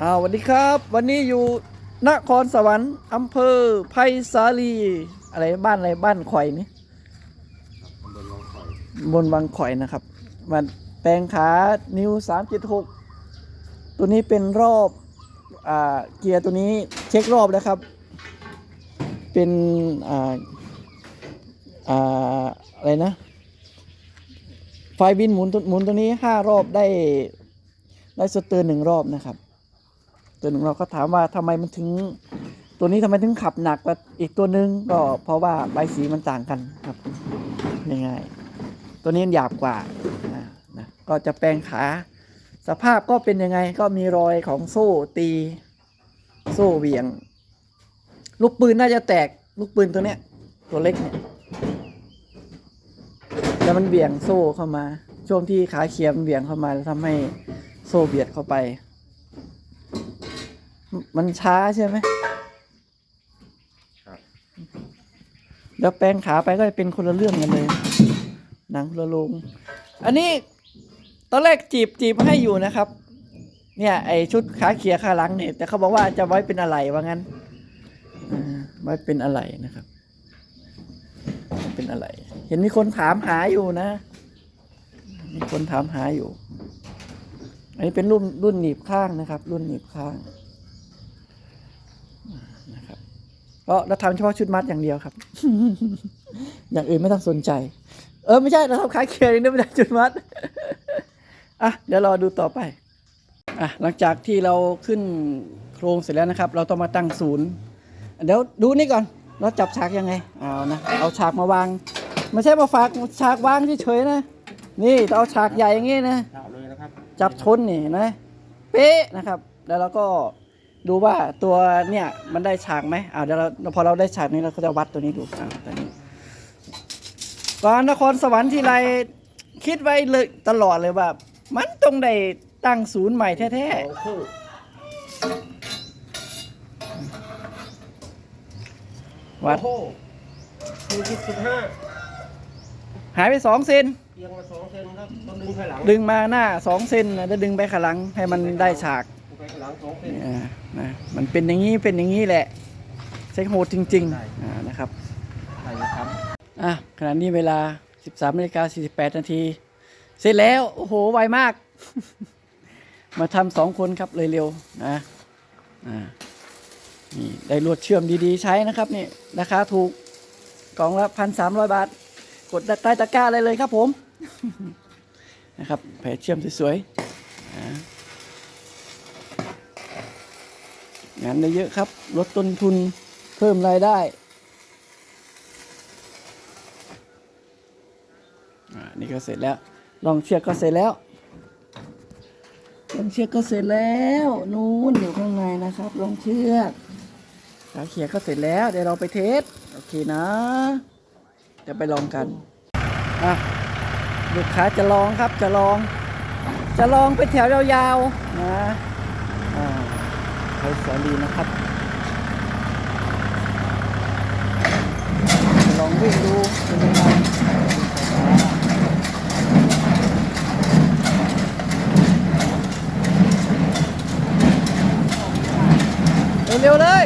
อ้าวสวัสดีครับ วันนี้อยู่นครสวรรค์อำเภอไผ่สาลี อะไรบ้านอะไรบ้านข่อยนี่บนบางข่อยนะครับมาแปลงขานิวสามเจ็ดหกตัวนี้เป็นรอบอ่าเกียร์ตัวนี้เช็ครอบแล้วครับ เป็นอ่าอ่าอะไรนะไฟบินหมุนหมุนตัวนี้ห้ารอบได้ ได้สเตือร์หนึ่งรอบนะครับเตัวหนึ่งเราก็ถามว่าทำไมมันถึง ตัวนี้ทำไมถึงขับหนักกว่าอีกตัวหนึงก็เพราะว่าใบสีมันต่างกันครับง่ายๆตัวนี้หยาบกว่านะก็จะแปลงขา สภาพก็เป็นยังไงก็มีรอยของโซ่ตีโซ่เวียง ลูกปืนน่าจะแตกลูกปืนตัวเนี้ย ตัวเล็กเนี่ยแล้วมันเบี่ยงโซ่เข้ามา ช่วงที่ขาเขียมเบี่ยงเข้ามาแล้วทำให้ โซ่เบียดเข้าไป มันช้าใช่ไหมครับแล้วแปลงขาไปก็จะเป็นคนละเรื่องกันเลย หนังคนละโรงอันนี้ตอนแรกจีบจีบให้อยู่นะครับ เนี่ย ไอชุดขาเขียขาหลังเนี่ยแต่เขาบอกว่าจะไว้เป็นอะไรว่างั้นอ่าไว้เป็นอะไรนะครับไว้เป็นอะไร เห็นมีคนถามหาอยู่นะ มีคนถามหาอยู่ อันนี้เป็นรุ่นรุ่นหนีบข้างนะครับ รุ่นหนีบข้างนะครับก็เราทำเฉพาะชุดมัดอย่างเดียวครับ อย่างอื่นไม่ต้องสนใจ เออไม่ใช่เราทำขายเคียร์อย่างเดียวไม่ได้จุดมัดอะเดี๋ยวรอดูต่อไปอะหลังจากที่เราขึ้นโครงเสร็จแล้วนะครับ เราต้องมาตั้งศูนย์เดี๋ยวดูนี่ก่อน เราจับฉากยังไงเอานะเอาฉากมาวางไม่ใช่มาฝากฉากวางเฉยๆนะนี่ต้องเอาฉากใหญ่อย่างงี้นะ เท้าเลยนะครับจับชนนี่นะเป๊ะนะครับ แล้วเราก็ดูว่าตัวเนี่ยมันได้ฉากไหมอ่าเดี๋ยวเราพอเราได้ฉากนี้เราก็จะวัดตัวนี้ดูอ่าตัวนี้ก่อนนครสวรรค์ที่ไรคิดไว้เลยตลอดเลยว่า มันต้องได้ตั้งศูนย์ใหม่แท้สองคู่ๆวัดโอ้โหหนึ่งจุดสิบห้าหายไปสองเซน เอียงมาสองเซนครับต้องดึงไปหลังดึงมาหน้าสองเซนนะแล้วดึงไปข้างหลังให้มันได้ฉากดึงไปข้างหลังสองเซนอ่านะมันเป็นอย่างนี้เป็นอย่างนี้แหละใช้โหดจริงได้ๆอ่านะครับใส่ครับอะขณะนี้เวลา 13นาฬิกา48นาทีเสร็จแล้ว โอ้โห ไวมาก มาทำสองคนครับเลยเร็วนะอ่านี่ได้ลวดเชื่อมดีๆ ใช้นะครับนี่ราคาถูกกล่องละพันสามร้อยบาท กดใต้ตะกร้าเลยเลยครับผม นะครับ แผลเชื่อมสวยๆงานได้เยอะครับ ลดต้นทุนเพิ่มรายได้อ่านี่ก็เสร็จแล้ว ลองเชือกก็เสร็จแล้วลองเชือกก็เสร็จแล้วนู้นอยู่ข้างในนะครับ ลองเชือกขาเขียก็เสร็จแล้ว เดี๋ยวเราไปเทส โอเคนะเดี๋ยวไปลองกัน อะ ลูกค้าจะลองครับจะลอง จะลองไปแถวยาวๆนะอ่าไทยสาลีนะครับลองวิ่งดูเป็นยังไงเร็วๆเลย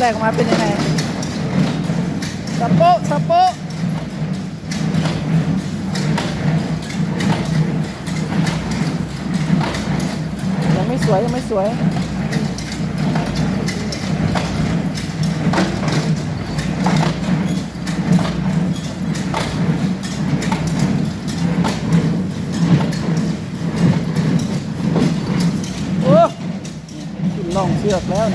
แรกมาเป็นยังไงสะโปะสะโปะยังไม่สวย ยังไม่สวยโอ้น่องเชือกแล้ว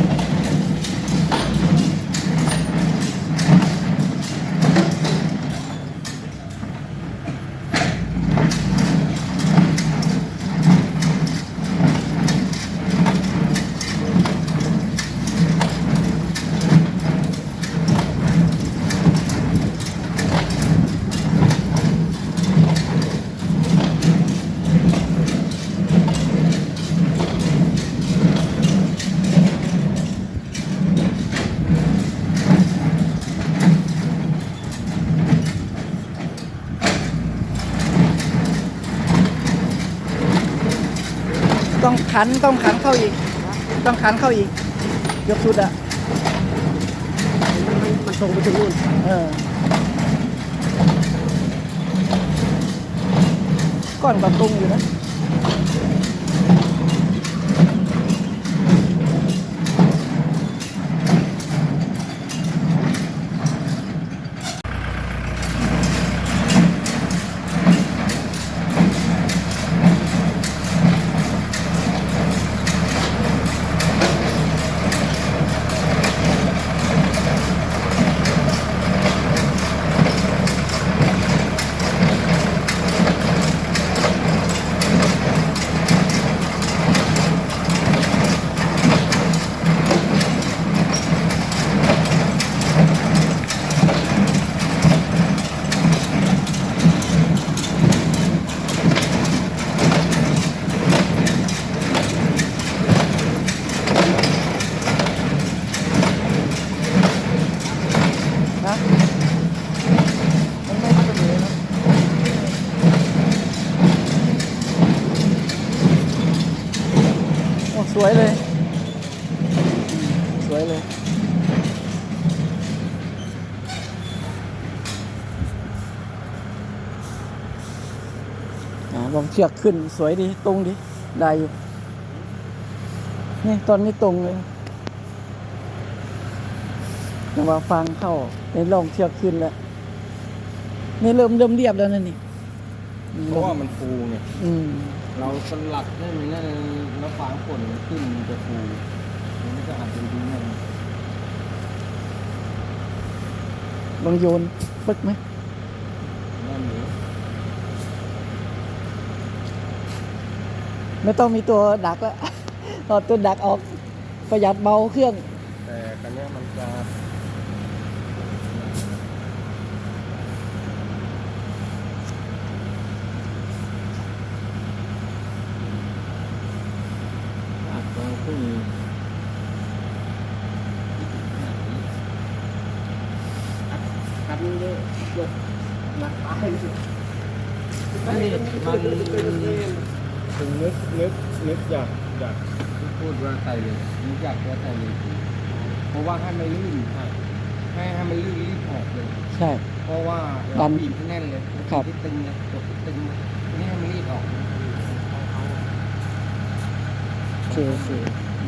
ต้องขันต้องขันเข้าอีก ต้องขันเข้าอีก ยกสุดอะมันตรงไปถึงนู่นเออก้อนก็ตรงอยู่นะนะมันไม่เป็นเลยนะโอ้สวยเลย สวยเลย อ่าลองเชือกขึ้นสวยดีตรงดีได้อยู่นี่ตอนนี้ตรงเลยจังหวะฟังเข้าในลองเชือกขึ้นแล้วนี่เริ่มเริ่มเรียบแล้วนั่นนี่เพราะว่ามันฟูไงอืมเราสลัดให้มันนั่นแล้วฟางฝนมันขึ้นมันจะฟูมันก็อาจจะดูนั่นลองโยนปึ๊กไหม นั่นหรือ ไม่ต้องมีตัวดักแล้วถอดตัวดักออกประหยัดเบาเครื่อง แต่กันเนี้ยมันจะอาจจะขึ้นคันเยอะยกหนักตายสุดมัน ถึงนึกนึกนึกอยากอยากที่พูดว่าใส่เลยนึกอยากว่าใส่เลยเพราะว่าให้ไม่ลื่นใช่ให้ให้มันลื่นรีบออกเลยใช่ เพราะว่าดัเรานบีบให้แน่นเลยครับที่ตึงเลยกดที่ตึงเลยทีนี่ให้มันรีบออกโอเคโอเค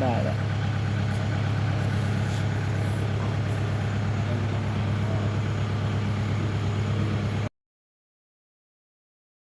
ได้แล้ว